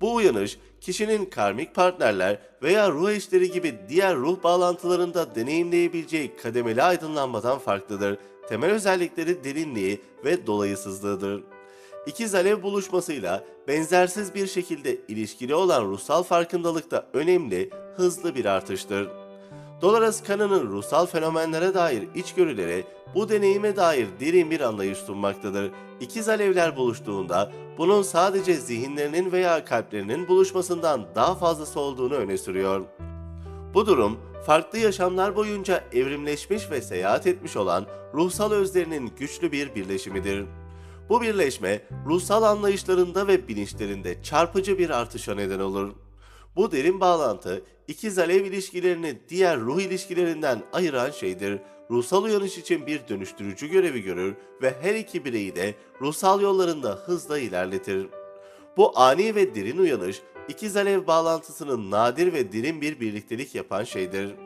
Bu uyanış, kişinin karmik partnerler veya ruh eşleri gibi diğer ruh bağlantılarında deneyimleyebileceği kademeli aydınlanmadan farklıdır. Temel özellikleri derinliği ve dolayısızlığıdır. İkiz alev buluşmasıyla benzersiz bir şekilde ilişkili olan ruhsal farkındalıkta önemli, hızlı bir artıştır. Dolores Canon'ın ruhsal fenomenlere dair içgörüleri bu deneyime dair derin bir anlayış sunmaktadır. İkiz alevler buluştuğunda bunun sadece zihinlerinin veya kalplerinin buluşmasından daha fazlası olduğunu öne sürüyor. Bu durum, farklı yaşamlar boyunca evrimleşmiş ve seyahat etmiş olan ruhsal özlerinin güçlü bir birleşimidir. Bu birleşme, ruhsal anlayışlarında ve bilinçlerinde çarpıcı bir artışa neden olur. Bu derin bağlantı, ikiz alev ilişkilerini diğer ruh ilişkilerinden ayıran şeydir. Ruhsal uyanış için bir dönüştürücü görevi görür ve her iki bireyi de ruhsal yollarında hızla ilerletir. Bu ani ve derin uyanış, ikiz alev bağlantısının nadir ve derin bir birliktelik yapan şeydir.